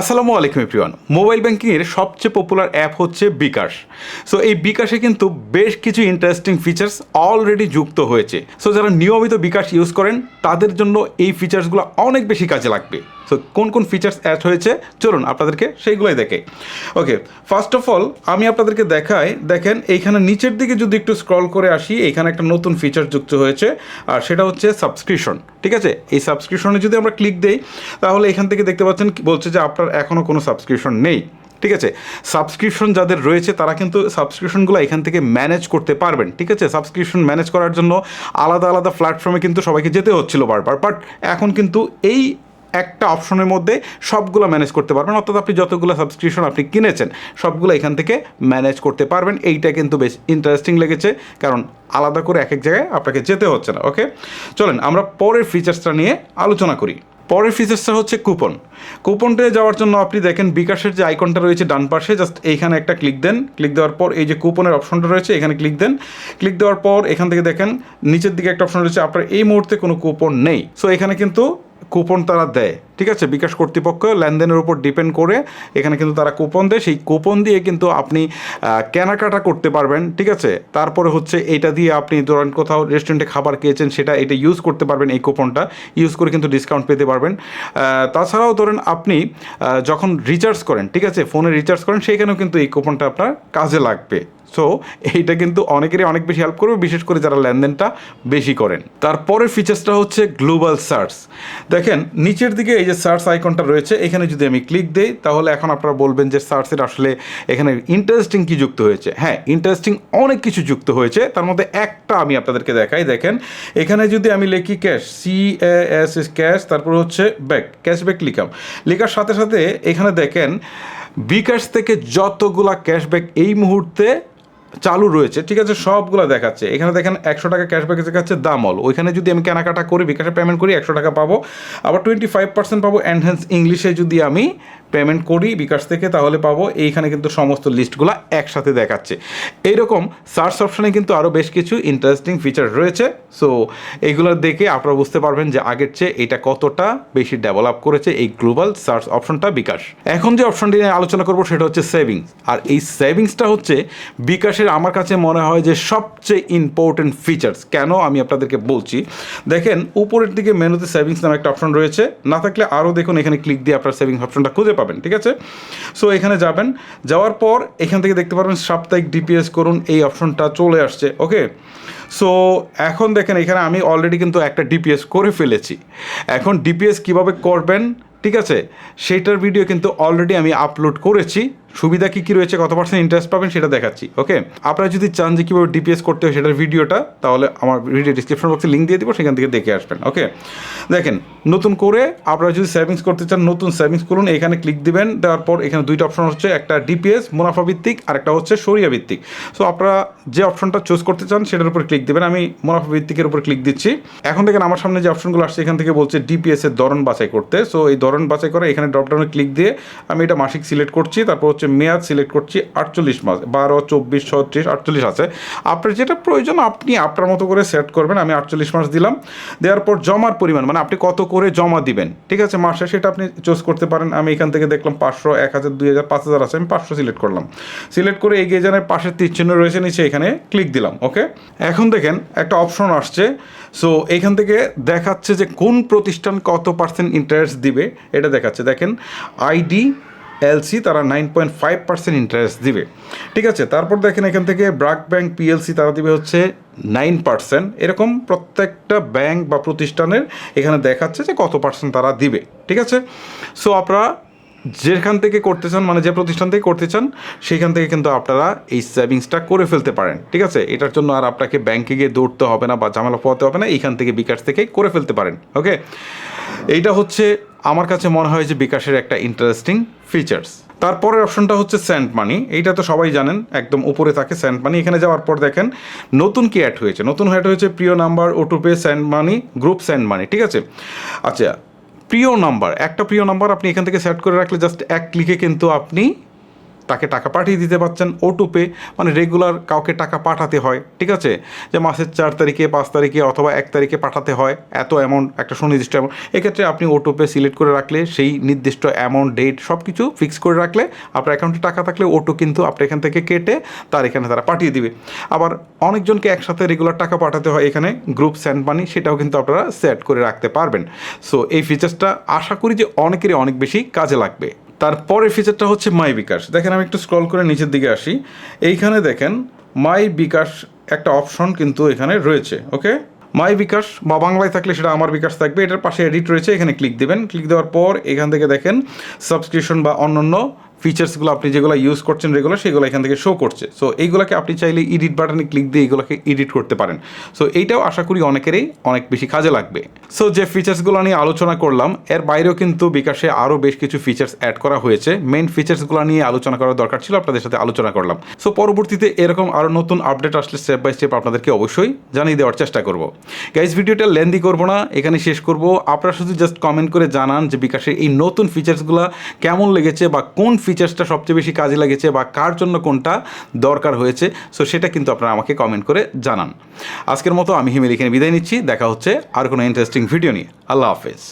আসসালামু আলাইকুম everyone. Mobile ব্যাঙ্কিংয়ের সবচেয়ে পপুলার অ্যাপ হচ্ছে বিকাশ। সো এই বিকাশে কিন্তু বেশ কিছু ইন্টারেস্টিং ফিচার্স অলরেডি যুক্ত হয়েছে। সো যারা নিয়মিত বিকাশ ইউজ করেন, তাদের জন্য এই ফিচার্সগুলো অনেক বেশি কাজে লাগবে। সো কোন কোন ফিচার্স অ্যাড হয়েছে? চলুন আপনাদেরকে সেইগুলোই দেখে। ওকে ফার্স্ট অফ অল আমি আপনাদেরকে দেখাই, দেখেন এইখানে নিচের দিকে যদি একটু স্ক্রল করে আসি, এইখানে একটা নতুন ফিচার যুক্ত হয়েছে, আর সেটা হচ্ছে সাবস্ক্রিপশন ঠিক আছে? এই সাবস্ক্রিপশনে যদি আমরা ক্লিক দেই, তাহলে এখান থেকে দেখতে পাচ্ছেন বলছে যে আপনার এখনও কোনো সাবস্ক্রিপশন নেই, ঠিক আছে? সাবস্ক্রিপশন যাদের রয়েছে, তারা কিন্তু সাবস্ক্রিপশনগুলো এখান থেকে ম্যানেজ করতে পারবেন, ঠিক আছে? সাবস্ক্রিপশন ম্যানেজ করার জন্য আলাদা আলাদা প্ল্যাটফর্মে কিন্তু সবাইকে যেতে হচ্ছিল বারবার বাট এখন কিন্তু এই একটা অপশনের মধ্যে সবগুলো ম্যানেজ করতে পারবেন। অর্থাৎ আপনি যতগুলো সাবস্ক্রিপশন আপনি কিনেছেন, সবগুলো এখান থেকে ম্যানেজ করতে পারবেন। এইটা কিন্তু বেশ ইন্টারেস্টিং লেগেছে, কারণ আলাদা করে এক এক জায়গায় আপনাকে যেতে হচ্ছে না ওকে চলেন, আমরা পরের ফিচার্সটা নিয়ে আলোচনা করি। পরের ফিচার্সটা হচ্ছে কুপন কুপনটে যাওয়ার জন্য আপনি দেখেন বিকাশের যে আইকনটা রয়েছে ডান পাশে জাস্ট এইখানে একটা ক্লিক দেন। ক্লিক দেওয়ার পর এই যে কুপনের অপশনটা রয়েছে, এখানে ক্লিক দেন। ক্লিক দেওয়ার পর এখান থেকে দেখেন, নিচের দিকে একটা অপশন রয়েছে, আপনার এই মুহূর্তে কোনো কুপন নেই। সো এখানে কিন্তু কুপন তারা দেয়। ঠিক আছে, বিকাশ কর্তৃপক্ষ লেনদেনের উপর ডিপেন্ড করে এখানে কিন্তু তারা কুপন দেয়। সেই কুপন দিয়ে কিন্তু আপনি কেনাকাটা করতে পারবেন, ঠিক আছে? তারপরে হচ্ছে এটা দিয়ে আপনি ধরেন কোথাও রেস্টুরেন্টে খাবার খেয়েছেন, সেটা এটা ইউজ করতে পারবেন এই কুপনটা। ইউজ করে কিন্তু ডিসকাউন্ট পেতে পারবেন। তাছাড়াও ধরেন আপনি যখন রিচার্জ করেন, ঠিক আছে ফোনে রিচার্জ করেন সেইখানেও কিন্তু এই কুপনটা আপনার কাজে লাগবে। সো এইটা কিন্তু অনেকেরই অনেক বেশি হেল্প করবে, বিশেষ করে যারা লেনদেনটা বেশি করেন। তারপরের ফিচার্সটা হচ্ছে গ্লোবাল সার্চ দেখেন, নিচের দিকে এই যে সার্চ আইকনটা রয়েছে, এখানে যদি আমি ক্লিক দিই, তাহলে এখন আপনারা বলবেন যে সার্চের আসলে এখানে ইন্টারেস্টিং কি যুক্ত হয়েছে। হ্যাঁ ইন্টারেস্টিং অনেক কিছু যুক্ত হয়েছে, তার মধ্যে একটা আমি আপনাদেরকে দেখাই। দেখেন, এখানে যদি আমি লিখি cash C S S cash তারপর হচ্ছে ব্যাক ক্যাশব্যাক লিখাম লেখার সাথে সাথে এখানে দেখেন, বিকাশ থেকে যতগুলা ক্যাশব্যাক এই মুহূর্তে চালু রয়েছে, ঠিক আছে, সবগুলো দেখাচ্ছে। এখানে দেখেন একশো টাকা ক্যাশব্যাক দেখাচ্ছে দামল। ওইখানে যদি আমি কেনাকাটা করি, বিকাশে পেমেন্ট করি, একশো টাকা পাবো। আবার টোয়েন্টি ফাইভ পার্সেন্ট পাবো এনহ্যান্স ইংলিশে যদি আমি পেমেন্ট করি বিকাশ থেকে, তাহলে পাবো এইখানে কিন্তু সমস্ত লিস্টগুলো একসাথে দেখাচ্ছে। এইরকম সার্চ অপশানে কিন্তু আরও বেশ কিছু ইন্টারেস্টিং ফিচার রয়েছে। সো এইগুলো দেখে আপনারা বুঝতে পারবেন যে আগের চেয়ে এটা কতটা বেশি ডেভেলপ করেছে এই গ্লোবাল সার্চ অপশনটা বিকাশ। এখন যে অপশনটি নিয়ে আলোচনা করব, সেটা হচ্ছে সেভিংস আর এই সেভিংসটা হচ্ছে বিকাশের আমার কাছে মনে হয় যে সবচেয়ে ইম্পর্টেন্ট ফিচার্স কেন আমি আপনাদেরকে বলছি, দেখেন উপরের দিকে মেনুতে সেভিংস নামে একটা অপশন রয়েছে, না থাকলে আরও দেখুন এখানে ক্লিক দিয়ে আপনার সেভিংস অপশনটা খুঁজে পাবেন, ঠিক আছে? সো এখানে যাবেন, যাওয়ার পর এখান থেকে দেখতে পারবেন সাপ্তাহিক ডিপিএস করুন, এই অপশনটা চলে আসছে ওকে সো এখন দেখেন এখানে আমি অলরেডি কিন্তু একটা ডিপিএস করে ফেলেছি। এখন ডিপিএস কীভাবে করবেন, ঠিক আছে? সেইটার ভিডিও কিন্তু অলরেডি আমি আপলোড করেছি। সুবিধা কী কী রয়েছে, কত পার্সেন্ট ইন্টারেস্ট পাবেন সেটা দেখাচ্ছি ওকে আপনারা যদি চান যে কীভাবে ডিপিএস করতে হয় সেটার ভিডিওটা, তাহলে আমার ভিডিও ডিসক্রিপশন বক্সে লিঙ্ক দিয়ে দেবো, সেখান থেকে দেখে আসবেন ওকে দেখেন, নতুন করে আপনারা যদি সেভিংস করতে চান, নতুন সেভিংস করুন, এখানে ক্লিক দিবেন, দেওয়ার পর এখানে দুইটা অপশন হচ্ছে, একটা ডিপিএস মুনাফা ভিত্তিক, আর একটা হচ্ছে সরিয়া ভিত্তিক। সো আপনারা যে অপশনটা চুজ করতে চান, সেটার উপর ক্লিক দেবেন, আমি মুনাফা ভিত্তিকের উপর ক্লিক দিচ্ছি। এখন দেখেন, আমার সামনে যে অপশনগুলো আসছে, এখান থেকে বলছে ডিপিএস এর ধরন বাছাই করতে। সো এই ধরন বাছাই করে, এখানে ড্রপডাউনে ক্লিক দিয়ে আমি এটা মাসিক সিলেক্ট করছি, তারপর হচ্ছে মেয়াদ সিলেক্ট করছি আটচল্লিশ মাস, বারো, চব্বিশ, ছত্রিশ, আটচল্লিশ আছে। আপনার যেটা প্রয়োজন, আপনি আপনার মতো করে সেট করবেন, আমি আটচল্লিশ মাস দিলাম। দেওয়ার পর জমার পরিমাণ মানে আপনি কত করে জমা দিবেন, ঠিক আছে? মাসে সেটা আপনি চুজ করতে পারেন। আমি এখান থেকে দেখলাম পাঁচশো, এক হাজার, দুই হাজার, পাঁচ হাজার আছে, আমি পাঁচশো সিলেক্ট করলাম। সিলেক্ট করে এগিয়ে যানের পাশের চিহ্ন রয়েছে, নিচে এখানে ক্লিক দিলাম ওকে এখন দেখেন একটা অপশন আসছে। সো এখান থেকে দেখাচ্ছে যে কোন প্রতিষ্ঠান কত পার্সেন্ট ইন্টারেস্ট দিবে, এটা দেখাচ্ছে। দেখেন আইডি এলসি তারা nine point five percent interest দিবে। ঠিক আছে, তারপর দেখেন এখান থেকে ব্রাক ব্যাংক পিএলসি তারা দিবে হচ্ছে নাইন পার্সেন্ট। এরকম প্রত্যেকটা ব্যাংক বা প্রতিষ্ঠানের এখানে দেখাচ্ছে যে কত পার্সেন্ট তারা দিবে। ঠিক আছে? সো আপনারা যেখান থেকে করতে চান মানে যে প্রতিষ্ঠান থেকে করতে চান সেইখান থেকে কিন্তু আপনারা এই সেভিংসটা করে ফেলতে পারেন। ঠিক আছে? এটার জন্য আর আপনাকে ব্যাংকে গিয়ে দৌড়তে হবে না বা ঝামেলা পোয়াতে হবে না এইখান থেকে বিকাশ থেকে করে ফেলতে পারেন। ওকে এইটা হচ্ছে আমার কাছে মনে হয় যে বিকাশের একটা ইন্টারেস্টিং ফিচার্স তারপরের অপশনটা হচ্ছে স্যান্ড মানি এইটা তো সবাই জানেন, একদম উপরে থাকে স্যান্ড মানি এখানে যাওয়ার পর দেখেন, নতুন কি অ্যাড হয়েছে? নতুন অ্যাড হয়েছে প্রিয় number ওটুপে send money group send money ঠিক আছে? আচ্ছা প্রিয় নাম্বার একটা প্রিয় নাম্বার আপনি এখান থেকে সেট করে রাখলে জাস্ট এক ক্লিকে কিন্তু আপনি তাকে টাকা পাঠিয়ে দিতে পারছেন ও পে মানে রেগুলার কাউকে টাকা পাঠাতে হয়, ঠিক আছে? যে মাসের চার তারিখে, পাঁচ তারিখে অথবা এক তারিখে পাঠাতে হয়, এত অ্যামাউন্ট একটা সুনির্দিষ্ট অ্যামাউন্ট এক্ষেত্রে আপনি ও পে সিলেক্ট করে রাখলে, সেই নির্দিষ্ট অ্যামাউন্ট ডেট সব কিছু ফিক্স করে রাখলে, আপনার অ্যাকাউন্টে টাকা থাকলে ওটো কিন্তু আপনার এখান থেকে কেটে তার এখানে তারা পাঠিয়ে দিবে। আবার অনেকজনকে একসাথে রেগুলার টাকা পাঠাতে হয় এখানে গ্রুপ স্যান্ড মানি সেটাও কিন্তু আপনারা সেট করে রাখতে পারবেন। সো এই ফিচার্সটা আশা করি যে অনেকেরই অনেক বেশি কাজে লাগবে। তারপরের ফিচারটা হচ্ছে মাই বিকাশ দেখেন, আমি একটু স্ক্রল করে নিচের দিকে আসি। এইখানে দেখেন মাই বিকাশ একটা অপশন কিন্তু এখানে রয়েছে ওকে মাই বিকাশ বা বাংলায় থাকলে সেটা আমার বিকাশ থাকবে। এটার পাশে এডিট রয়েছে, এখানে ক্লিক দেবেন। ক্লিক দেওয়ার পর এখান থেকে দেখেন সাবস্ক্রিপশন বা অন্যান্য ফিচার্সগুলো আপনি যেগুলো ইউজ করছেন রেগুলার সেগুলো এখান থেকে শো করছে। সো এইগুলোকে আপনি চাইলে এডিট বাটনে ক্লিক দিয়ে এইগুলোকে এডিট করতে পারেন। সো এইটাও আশা করি অনেকেরই অনেক বেশি কাজে লাগবে। সো যে ফিচার্সগুলো নিয়ে আলোচনা করলাম, এর বাইরেও কিন্তু বিকাশে আরও বেশ কিছু ফিচার্স অ্যাড করা হয়েছে। মেইন ফিচার্সগুলো নিয়ে আলোচনা করার দরকার ছিল, আপনাদের সাথে আলোচনা করলাম। সো পরবর্তীতে এরকম আরও নতুন আপডেট আসলে স্টেপ বাই স্টেপ আপনাদেরকে অবশ্যই জানিয়ে দেওয়ার চেষ্টা করব। গাইজ ভিডিওটা লেন্দি করব না, এখানে শেষ করব। আপনারা শুধু জাস্ট কমেন্ট করে জানান যে বিকাশের এই নতুন ফিচার্সগুলো কেমন লেগেছে বা কোন ফিচার্সটা সবচেয়ে বেশি কাজে লেগেছে বা কার জন্য কোনটা দরকার হয়েছে সো সেটা কিন্তু আপনারা আমাকে কমেন্ট করে জানান। আজকের মতো আমি হিমেল এখানে বিদায় নিচ্ছি, দেখা হচ্ছে আর কোনো ইন্টারেস্টিং ভিডিও নিয়ে। আল্লাহ হাফেজ।